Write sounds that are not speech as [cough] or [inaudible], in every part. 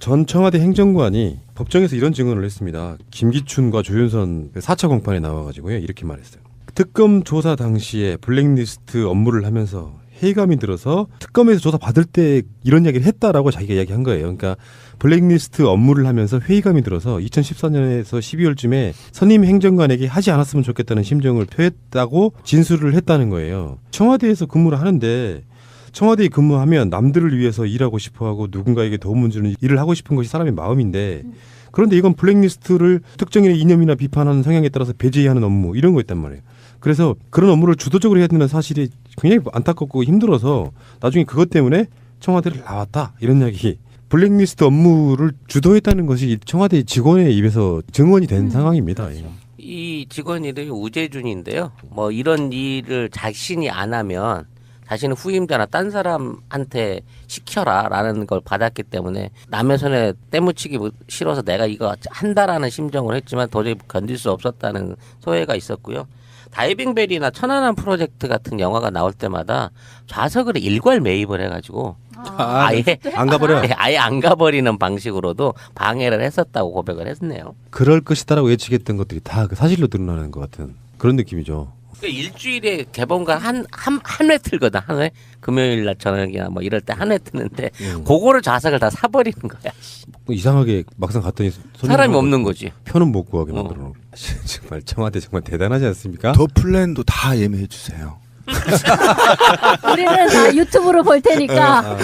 전 청와대 행정관이 법정에서 이런 증언을 했습니다. 김기춘과 조윤선 4차 공판에 나와가지고요 이렇게 말했어요. 특검 조사 당시에 블랙리스트 업무를 하면서 회의감이 들어서 특검에서 조사 받을 때 이런 이야기를 했다라고 자기가 이야기한 거예요. 그러니까 블랙리스트 업무를 하면서 회의감이 들어서 2014년에서 12월쯤에 선임 행정관에게 하지 않았으면 좋겠다는 심정을 표했다고 진술을 했다는 거예요. 청와대에서 근무를 하는데 청와대에 근무하면 남들을 위해서 일하고 싶어하고 누군가에게 도움을 주는 일을 하고 싶은 것이 사람의 마음인데 그런데 이건 블랙리스트를 특정인의 이념이나 비판하는 성향에 따라서 배제하는 업무 이런 거였단 말이에요. 그래서 그런 업무를 주도적으로 해야 되는 사실이 굉장히 안타깝고 힘들어서 나중에 그것 때문에 청와대를 나왔다 이런 이야기. 블랙리스트 업무를 주도했다는 것이 청와대 직원의 입에서 증언이 된 상황입니다. 예. 이 직원 이름이 우재준인데요. 뭐 이런 일을 자신이 안 하면 자신은 후임자나 딴 사람한테 시켜라라는 걸 받았기 때문에 남의 손에 때묻히기 싫어서 내가 이거 한다라는 심정을 했지만 도저히 견딜 수 없었다는 소회가 있었고요. 다이빙벨이나 천안함 프로젝트 같은 영화가 나올 때마다 좌석을 일괄 매입을 해가지고 아, 아예 안 가버려. 아예 안 가버리는 방식으로도 방해를 했었다고 고백을 했네요. 그럴 것이다라고 예측했던 것들이 다 그 사실로 드러나는 것 같은 그런 느낌이죠. 그러니까 일주일에 개봉관 한한 한 회 틀거든 한 회. 금요일 날 저녁이나 뭐 이럴 때 한 회 트는데 음. 그거를 좌석을 다 사버리는 거야. 뭐 이상하게 막상 갔더니 사람이 하나도 없는 거지. 표는 못 구하게 어. 만들어 놓고 [laughs] 정말 청와대 정말 대단하지 않습니까? 더 플랜도 다 예매해 주세요. [laughs] 우리는 다 유튜브로 볼 테니까 어,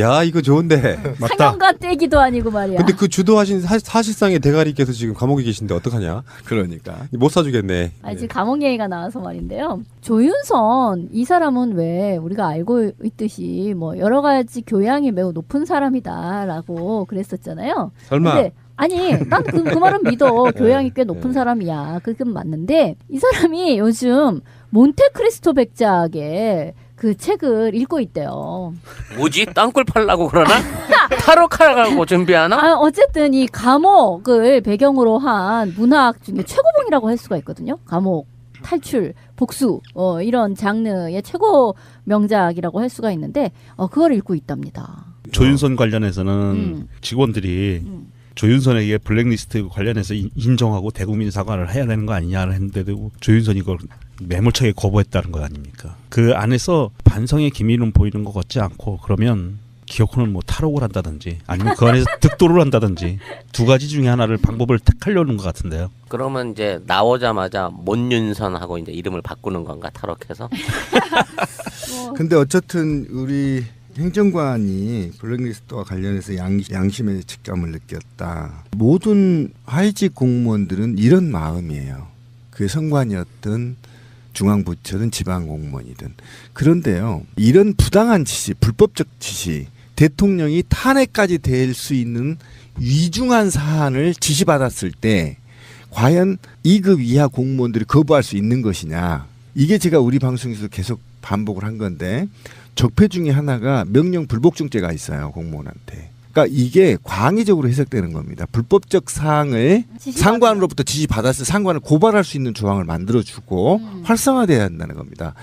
야 이거 좋은데. 상영가 떼기도 아니고 말이야. 근데 그 주도하신 사, 사실상의 대가리께서 지금 감옥에 계신데 어떡하냐? 그러니까 못 사주겠네. 아, 지금 감옥 얘기가 나와서 말인데요. 조윤선 이 사람은 왜 우리가 알고 있듯이 뭐 여러 가지 교양이 매우 높은 사람이다라고 그랬었잖아요. 설마 근데 아니 난그그 말은 믿어 [laughs] 교양이 꽤 높은 네. 사람이야 그건 맞는데 이 사람이 요즘 몬테크리스토 백작의 그 책을 읽고 있대요. 뭐지? 땅굴 팔라고 그러나? [laughs] 타로 카라고 준비하나? 아 어쨌든 이 감옥을 배경으로 한 문학 중에 최고봉이라고 할 수가 있거든요. 감옥 탈출 복수 어 이런 장르의 최고 명작이라고 할 수가 있는데 어 그걸 읽고 있답니다. 조윤선 관련해서는 음. 직원들이 음. 조윤선에게 블랙리스트 관련해서 인- 인정하고 대국민 사과를 해야 되는 거 아니냐를 했는데도 조윤선이 이걸 매몰차게 거부했다는 거 아닙니까? 그 안에서 반성의 기미는 보이는 것 같지 않고 그러면 기어코는 뭐 탈옥을 한다든지 아니면 그 안에서 [laughs] 득도를 한다든지 두 가지 중에 하나를 방법을 택하려는 것 같은데요. 그러면 이제 나오자마자 몬윤선 하고 이제 이름을 바꾸는 건가 타로해서? [laughs] 근데 어쨌든 우리 행정관이 블랙리스트와 관련해서 양, 양심의 직감을 느꼈다. 모든 하이직 공무원들은 이런 마음이에요. 그게 성관이었든 중앙부처든 지방공무원이든. 그런데요, 이런 부당한 지시, 불법적 지시, 대통령이 탄핵까지 될 수 있는 위중한 사안을 지시받았을 때 과연 2급 이하 공무원들이 거부할 수 있는 것이냐. 이게 제가 우리 방송에서 계속 반복을 한 건데 적폐 중에 하나가 명령 불복종죄가 있어요 공무원한테. 그러니까 이게 광의적으로 해석되는 겁니다. 불법적 사항을 상관으로부터 지시 받았을 상관을 고발할 수 있는 조항을 만들어주고 음. 활성화돼야 한다는 겁니다.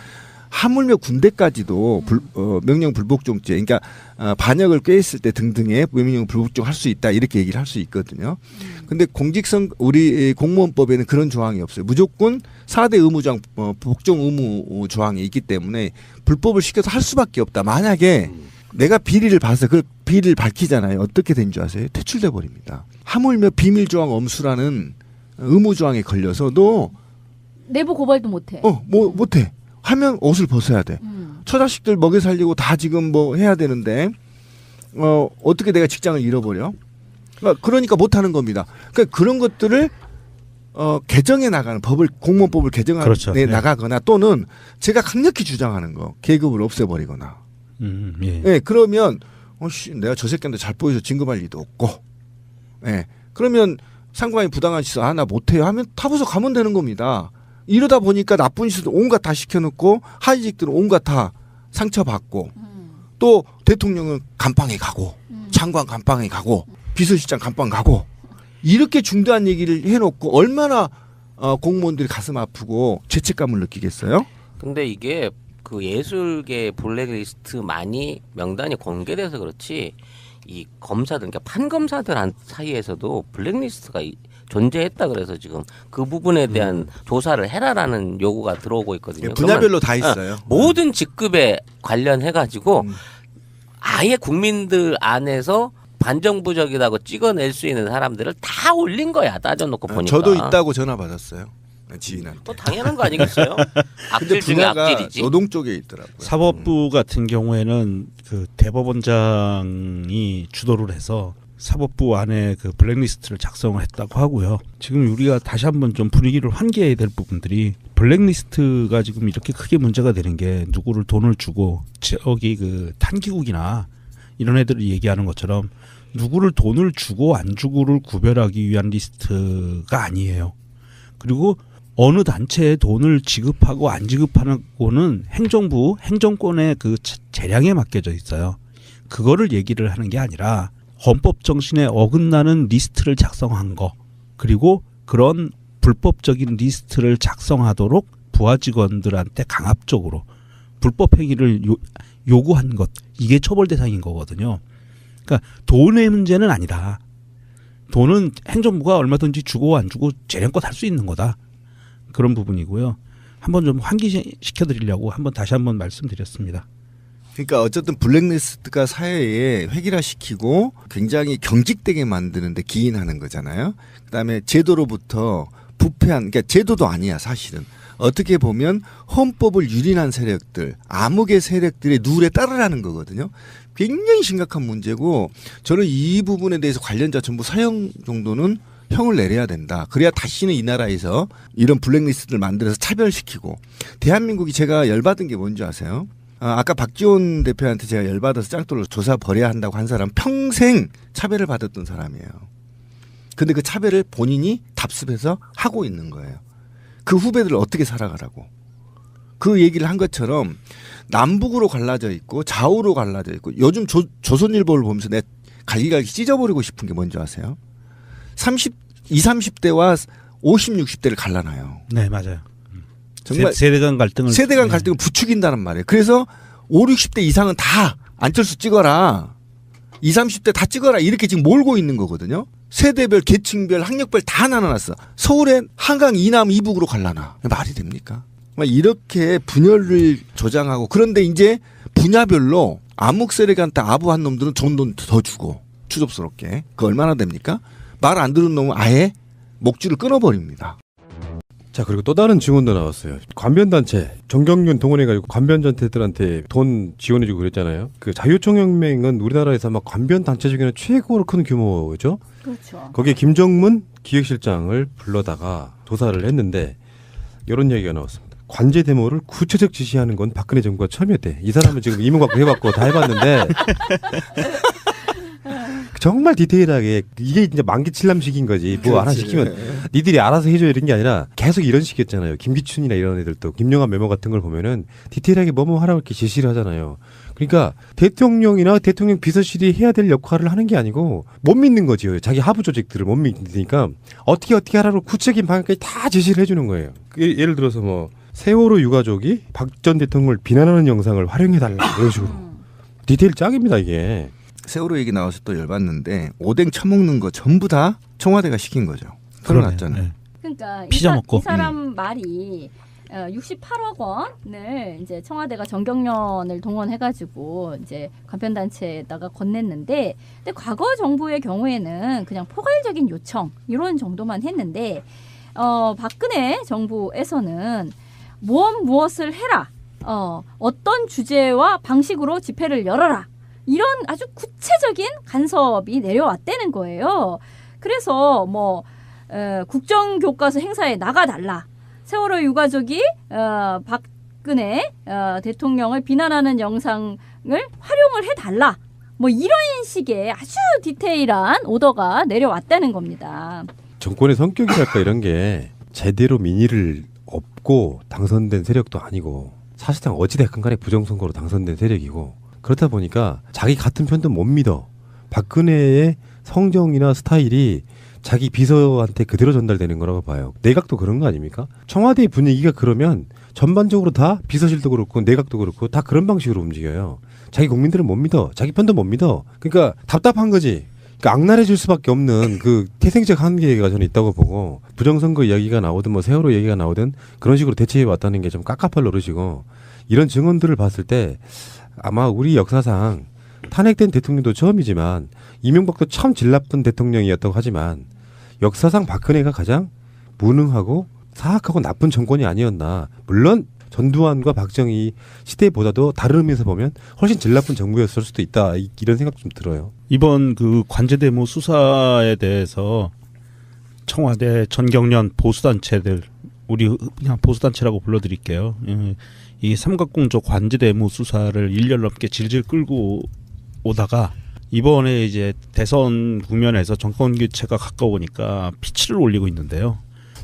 하물며 군대까지도 불, 어, 명령 불복종죄, 그러니까 어, 반역을 꾀했을 때 등등의 명령 불복종 할 수 있다 이렇게 얘기를 할 수 있거든요. 근데 공직선 우리 공무원법에는 그런 조항이 없어요. 무조건 4대 의무조항 어, 복종 의무 조항이 있기 때문에 불법을 시켜서 할 수밖에 없다. 만약에 내가 비리를 봐서 그 비리를 밝히잖아요. 어떻게 된 줄 아세요? 퇴출돼 버립니다. 하물며 비밀 조항 엄수라는 의무 조항에 걸려서도 내부 고발도 못해. 어 뭐 못해 하면 옷을 벗어야 돼. 음. 처자식들 먹여 살리고 다 지금 뭐 해야 되는데 어 어떻게 내가 직장을 잃어버려? 그러니까, 그러니까 못 하는 겁니다. 그러니까 그런 것들을 어 개정해 나가는 법을 공무원법을 개정해 그렇죠. 네. 나가거나 또는 제가 강력히 주장하는 거 계급을 없애버리거나 음, 예. 예 그러면 어씨 내가 저 새끼한테 잘 보여서 진급할 리도 없고 예 그러면 상관이 부당한 짓을 아나 못해요 하면 타부서 가면 되는 겁니다. 이러다 보니까 나쁜 짓을 온갖 다 시켜놓고 하이직들은 온갖 다 상처받고 음. 또 대통령은 감방에 가고 음. 장관 감방에 가고 비서실장 감방 가고 이렇게 중대한 얘기를 해놓고 얼마나 어, 공무원들이 가슴 아프고 죄책감을 느끼겠어요? 근데 이게 그 예술계 블랙리스트만이 명단이 공개돼서 그렇지 이 검사들, 그러니까 판검사들 한 사이에서도 블랙리스트가 이- 존재했다 그래서 지금 그 부분에 대한 조사를 해라라는 요구가 들어오고 있거든요. 예, 분야별로 다 있어요. 어, 모든 직급에 관련해 가지고 음. 아예 국민들 안에서 반정부적이라고 찍어낼 수 있는 사람들을 다 올린 거야 따져놓고 보니까. 저도 있다고 전화 받았어요. 지인한테. 뭐 당연한 거 아니겠어요? [laughs] 악질 중에 악질이지. 노동 쪽에 있더라고요. 사법부 같은 경우에는 그 대법원장이 주도를 해서 사법부 안에 그 블랙리스트를 작성을 했다고 하고요. 지금 우리가 다시 한번 좀 분위기를 환기해야 될 부분들이 블랙리스트가 지금 이렇게 크게 문제가 되는 게 누구를 돈을 주고 저기 그 탄기국이나 이런 애들이 얘기하는 것처럼 누구를 돈을 주고 안 주고를 구별하기 위한 리스트가 아니에요. 그리고 어느 단체에 돈을 지급하고 안 지급하고는 행정부 행정권의 그 재- 재량에 맡겨져 있어요. 그거를 얘기를 하는 게 아니라 헌법 정신에 어긋나는 리스트를 작성한 거 그리고 그런 불법적인 리스트를 작성하도록 부하 직원들한테 강압적으로 불법 행위를 요, 요구한 것 이게 처벌 대상인 거거든요. 그러니까 돈의 문제는 아니다. 돈은 행정부가 얼마든지 주고 안 주고 재량껏 할 수 있는 거다. 그런 부분이고요. 한번 좀 환기시켜 드리려고 한번 다시 한번 말씀드렸습니다. 그러니까 어쨌든 블랙리스트가 사회에 획일화시키고 굉장히 경직되게 만드는데 기인하는 거잖아요. 그다음에 제도로부터 부패한 그러니까 제도도 아니야 사실은 어떻게 보면 헌법을 유린한 세력들 암흑의 세력들의 누에 따르라는 거거든요. 굉장히 심각한 문제고 저는 이 부분에 대해서 관련자 전부 사형 정도는 형을 내려야 된다. 그래야 다시는 이 나라에서 이런 블랙리스트를 만들어서 차별시키고 대한민국이 제가 열받은 게 뭔지 아세요? 아, 아까 박지원 대표한테 제가 열받아서 짱돌로 조사 벌여야 한다고 한 사람 평생 차별을 받았던 사람이에요. 근데 그 차별을 본인이 답습해서 하고 있는 거예요. 그 후배들을 어떻게 살아가라고. 그 얘기를 한 것처럼 남북으로 갈라져 있고 좌우로 갈라져 있고 요즘 조, 조선일보를 보면서 내 갈기갈기 찢어버리고 싶은 게 뭔지 아세요? 30, 20, 30대와 50, 60대를 갈라놔요. 네, 맞아요. 정말 세, 대 간 갈등을 세대 간 네. 갈등을 부추긴다는 말이에요. 그래서 5, 60대 이상은 다 안철수 찍어라. 20, 30대 다 찍어라. 이렇게 지금 몰고 있는 거거든요. 세대별, 계층별, 학력별 다 나눠놨어. 서울엔 한강 이남 이북으로 갈라나. 말이 됩니까? 막 이렇게 분열을 조장하고 그런데 이제 분야별로 암흑 세력한테 아부한 놈들은 좋은 돈더 주고 추접스럽게. 그 얼마나 됩니까? 말 안 들은 놈은 아예 목줄을 끊어버립니다. 자 그리고 또 다른 증언도 나왔어요. 관변단체 정경련 동원해가지고 관변단체들한테 돈 지원해주고 그랬잖아요. 그 자유총연맹은 우리나라에서 아마 관변단체 중에는 최고로 큰 규모죠. 그렇죠. 거기에 김정문 기획실장을 불러다가 조사를 했는데 이런 얘기가 나왔습니다. 관제 데모를 구체적 지시하는 건 박근혜 정부가 처음이었대. 이 사람은 지금 이명박도 해봤고 다 해봤는데 [laughs] 정말 디테일하게 이게 이제 만기 칠남식인 거지. 뭐 하나 그렇지. 시키면 니들이 알아서 해줘 이런 게 아니라 계속 이런 식이었잖아요. 김기춘이나 이런 애들도 김영환 메모 같은 걸 보면은 디테일하게 뭐뭐 하라고 이렇게 제시를 하잖아요. 그러니까 대통령이나 대통령 비서실이 해야 될 역할을 하는 게 아니고 못 믿는 거지요. 자기 하부 조직들을 못 믿으니까 어떻게 어떻게 하라고 구체적인 방향까지 다 제시를 해주는 거예요. 그 예- 예를 들어서 뭐 세월호 유가족이 박 전 대통령을 비난하는 영상을 활용해달라 이런 식으로 디테일 짱입니다 이게. 세월호 얘기 나와서 또 열받는데 오뎅 처먹는 거 전부 다 청와대가 시킨 거죠. 그러났잖아요. 네. 그러니까 이, 피자 사, 먹고. 이 사람 말이 어, 68억 원을 이제 청와대가 정경련을 동원해가지고 이제 관편단체에다가 건넸는데, 근데 과거 정부의 경우에는 그냥 포괄적인 요청 이런 정도만 했는데, 어, 박근혜 정부에서는 무엇 무엇을 해라, 어, 어떤 주제와 방식으로 집회를 열어라 이런 아주 구체적인 간섭이 내려왔다는 거예요. 그래서 뭐 어, 국정교과서 행사에 나가달라. 세월호 유가족이 어, 박근혜 어, 대통령을 비난하는 영상을 활용을 해달라. 뭐 이런 식의 아주 디테일한 오더가 내려왔다는 겁니다. 정권의 성격이랄까 이런 게 제대로 민의를 업고 당선된 세력도 아니고 사실상 어찌됐건 간에 부정선거로 당선된 세력이고 그렇다 보니까 자기 같은 편도 못 믿어 박근혜의 성정이나 스타일이 자기 비서한테 그대로 전달되는 거라고 봐요 내각도 그런 거 아닙니까 청와대 분위기가 그러면 전반적으로 다 비서실도 그렇고 내각도 그렇고 다 그런 방식으로 움직여요 자기 국민들은 못 믿어. 자기 편도 못 믿어. 그러니까 답답한 거지. 그러니까 악랄해질 수밖에 없는 그 태생적 한계가 저는 있다고 보고 부정선거 이야기가 나오든 뭐 세월호 얘기가 나오든 그런 식으로 대처해 왔다는 게 좀 깝깝할 노릇이고 이런 증언들을 봤을 때 아마 우리 역사상 탄핵된 대통령도 처음이지만 이명박도 참 질 나쁜 대통령이었다고 하지만 역사상 박근혜가 가장 무능하고 사악하고 나쁜 정권이 아니었나. 물론 전두환과 박정희 시대보다도 다른 의미에서 보면 훨씬 질 나쁜 정부였을 수도 있다. 이- 이런 생각 좀 들어요. 이번 그 관제대모 수사에 대해서 청와대 전경련 보수단체들 우리 그냥 보수단체라고 불러드릴게요. 예, 이 삼각공조 관제대모 수사를 1년 넘게 질질 끌고 오다가 이번에 이제 대선 국면에서 정권 교체가 가까우니까 피치를 올리고 있는데요.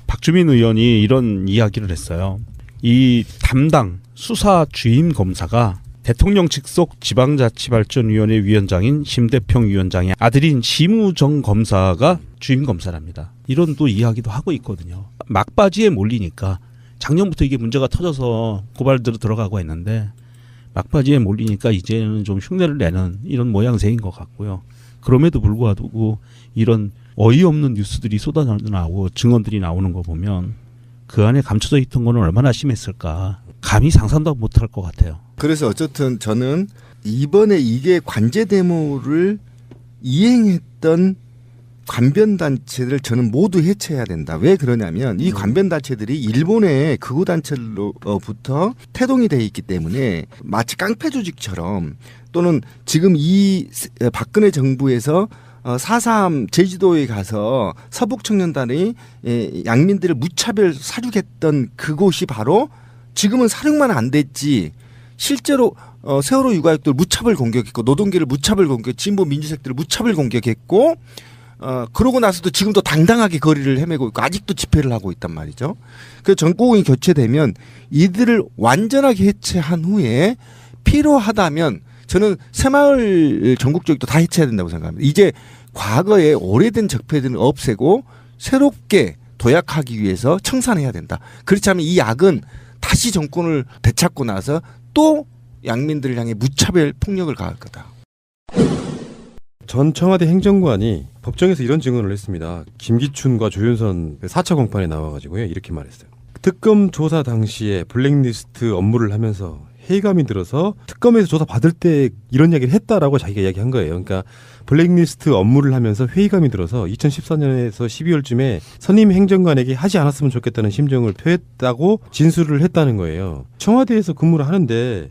박주민 의원이 이런 이야기를 했어요. 이 담당 수사 주임 검사가 대통령 직속 지방자치발전위원회 위원장인 심대평 위원장의 아들인 심우정 검사가 주임 검사랍니다. 이런 또 이야기도 하고 있거든요. 막바지에 몰리니까 작년부터 이게 문제가 터져서 고발들어 들어가고 했는데 막바지에 몰리니까 이제는 좀 흉내를 내는 이런 모양새인 것 같고요. 그럼에도 불구하고 이런 어이없는 뉴스들이 쏟아져 나오고 증언들이 나오는 거 보면 그 안에 감춰져 있던 거는 얼마나 심했을까 감히 상상도 못할 것 같아요. 그래서 어쨌든 저는 이번에 이게 관제 데모를 이행했던 관변 단체들을 저는 모두 해체해야 된다. 왜 그러냐면 이 관변 단체들이 일본의 극우 단체로부터 태동이 돼 있기 때문에 마치 깡패 조직처럼 또는 지금 이 세- 박근혜 정부에서 어, 4.3 제주도에 가서 서북 청년단이 예, 양민들을 무차별 사륙했던 그곳이 바로 지금은 사륙만 안 됐지 실제로 어, 세월호 유가족들 무차별 공격했고 노동계를 무차별 공격, 진보 민주색들을 무차별 공격했고 어 그러고 나서도 지금도 당당하게 거리를 헤매고 있고 아직도 집회를 하고 있단 말이죠. 그 정권이 교체되면 이들을 완전하게 해체한 후에 필요하다면 저는 새마을 전국적으로 다 해체해야 된다고 생각합니다. 이제 과거에 오래된 적폐들을 없애고 새롭게 도약하기 위해서 청산해야 된다. 그렇지 않으면 이 약은 다시 정권을 되찾고 나서 또 양민들을 향해 무차별 폭력을 가할 거다. 전 청와대 행정관이 법정에서 이런 증언을 했습니다. 김기춘과 조윤선 4차 공판에 나와가지고요. 이렇게 말했어요. 특검 조사 당시에 블랙리스트 업무를 하면서 회의감이 들어서 특검에서 조사 받을 때 이런 이야기를 했다라고 자기가 이야기한 거예요. 그러니까 블랙리스트 업무를 하면서 회의감이 들어서 2014년에서 12월쯤에 선임 행정관에게 하지 않았으면 좋겠다는 심정을 표했다고 진술을 했다는 거예요. 청와대에서 근무를 하는데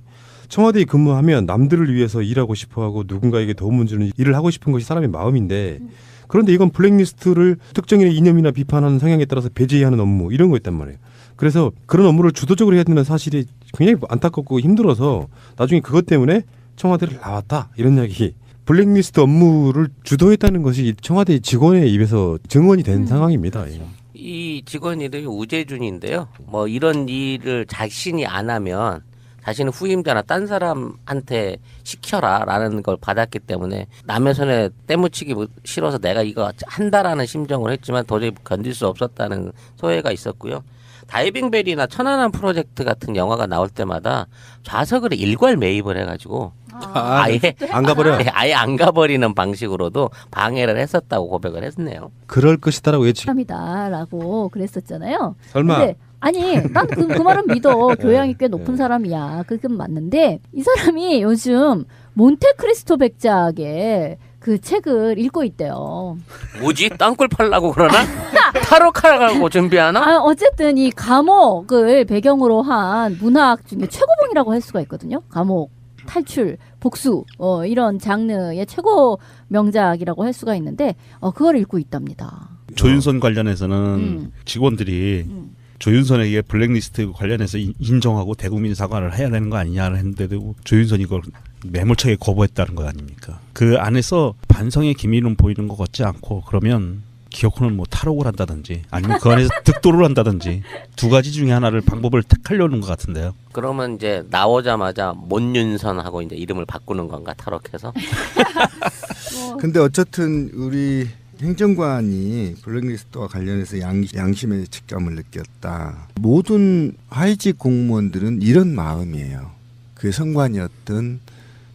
청와대에 근무하면 남들을 위해서 일하고 싶어하고 누군가에게 도움을 주는 일을 하고 싶은 것이 사람의 마음인데 그런데 이건 블랙리스트를 특정인의 이념이나 비판하는 성향에 따라서 배제하는 업무 이런 거 있단 말이에요. 그래서 그런 업무를 주도적으로 해야 되는 사실이 굉장히 안타깝고 힘들어서 나중에 그것 때문에 청와대를 나왔다 이런 이야기. 블랙리스트 업무를 주도했다는 것이 청와대 직원의 입에서 증언이 된 상황입니다. 예. 이 직원 이름이 우재준인데요. 뭐 이런 일을 자신이 안 하면 자신은 후임자나 딴 사람한테 시켜라라는 걸 받았기 때문에 남의 손에 때묻히기 싫어서 내가 이거 한다라는 심정을 했지만 도저히 견딜 수 없었다는 소회가 있었고요. 다이빙벨이나 천안함 프로젝트 같은 영화가 나올 때마다 좌석을 일괄 매입을 해가지고 아, 아예 안 가버려. 예, 아예 안 가버리는 방식으로도 방해를 했었다고 고백을 했네요. 그럴 것이다라고 예측. 사람이다라고 그랬었잖아요. 설마 근데 아니 난 그 그 말은 믿어 교양이 꽤 높은 사람이야 그건 맞는데 이 사람이 요즘 몬테크리스토 백작의 그 책을 읽고 있대요. 뭐지? 땅굴 팔라고 그러나? [laughs] 타로 카라고 준비하나? 아 어쨌든 이 감옥을 배경으로 한 문학 중에 최고봉이라고 할 수가 있거든요. 감옥 탈출 복수 어 이런 장르의 최고 명작이라고 할 수가 있는데 어 그걸 읽고 있답니다. 조윤선 관련해서는 음. 직원들이 음. 조윤선에게 블랙리스트 관련해서 인- 인정하고 대국민 사과를 해야 되는 거 아니냐를 했는데도 조윤선이 이걸 매몰차게 거부했다는 거 아닙니까? 그 안에서 반성의 기미는 보이는 것 같지 않고 그러면 기어코는 뭐 탈옥을 한다든지 아니면 그 안에서 [laughs] 득도를 한다든지 두 가지 중에 하나를 방법을 택하려는 것 같은데요. 그러면 이제 나오자마자 몬윤선 하고 이제 이름을 바꾸는 건가 타로해서 [laughs] 근데 어쨌든 우리 행정관이 블랙리스트와 관련해서 양, 양심의 직감을 느꼈다. 모든 하이직 공무원들은 이런 마음이에요. 그 성관이었든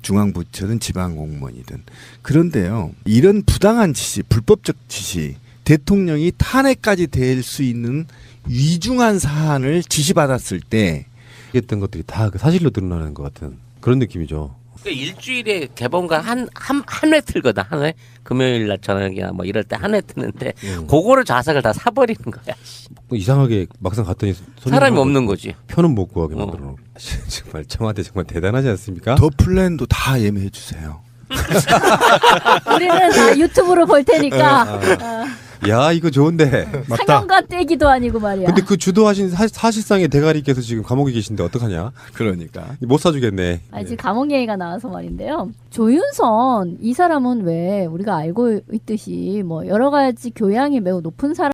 중앙부처든 지방공무원이든 그런데요 이런 부당한 지시 불법적 지시 대통령이 탄핵까지 될 수 있는 위중한 사안을 지시받았을 때 했던 것들이 다 그 사실로 드러나는 것 같은 그런 느낌이죠. 그러니까 일주일에 개봉관 한한 한 회 틀거든 한 회. 금요일 날 저녁이나 뭐 이럴 때 한회 뜨는데 음. 그거를 좌석을 다 사버리는 거야. 뭐 이상하게 막상 갔더니 사람이 없는 거지. 표는 못 구하게 어. 만들어 놓고 [laughs] 정말 청와대 정말 대단하지 않습니까? 더 플랜도 다 예매해 주세요. [laughs] 우리는 다 유튜브로 볼 테니까 아. 야 이거 좋은데. 상영관 떼기도 아니고 말이야. 근데 그 주도하신 사, 사실상의 대가리께서 지금 감옥에 계신데 어떡하냐? 그러니까 못 사주겠네. 아니 지금 감옥 얘기가 나와서 말인데요. 조윤선 이 사람은 왜 우리가 알고 있듯이 뭐 여러 가지 교양이 매우 높은 사람.